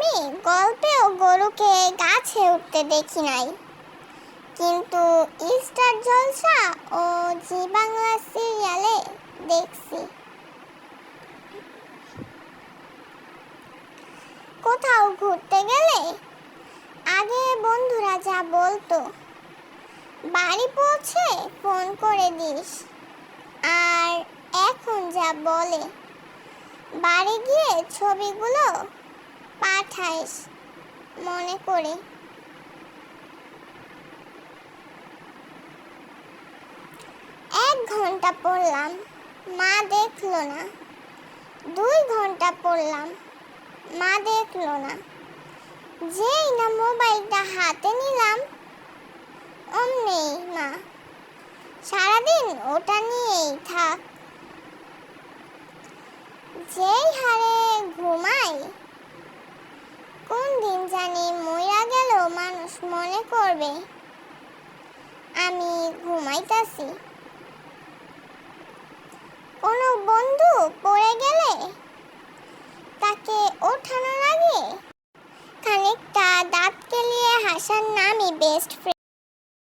আমি গল্পেও গরুকে গাছে উঠতে দেখি নাই। কিন্তু স্টার জলসা ও জি বাংলা সিরিয়ালে দেখছি। কোথাও ঘুরতে গেলে আগে বন্ধুরা যা বলতো, বাড়ি পৌঁছে ফোন করে দিস। আর এখন যা বলে, বাড়ি গিয়ে ছবিগুলো পাঠাইস মনে করে। এক ঘণ্টা পড়লাম, মা দেখল না। দুই ঘণ্টা পড়লাম, মা দেখল না। যেই না মোবাইলটা হাতে নিলাম, অমনি মা, সারাদিন ওটা নিয়েই থাক যেই হারে ঘুমাই কোন দিন জানি মইরা গেল মানুষ মনে করবে। আমি ঘুমাইতাছি। কোনো বন্ধু পড়ে গেলে তাকে ওঠানোর আগে খানিকটা দাঁত কেলিয়ে হাসার নামই বেস্ট ফ্রেন্ড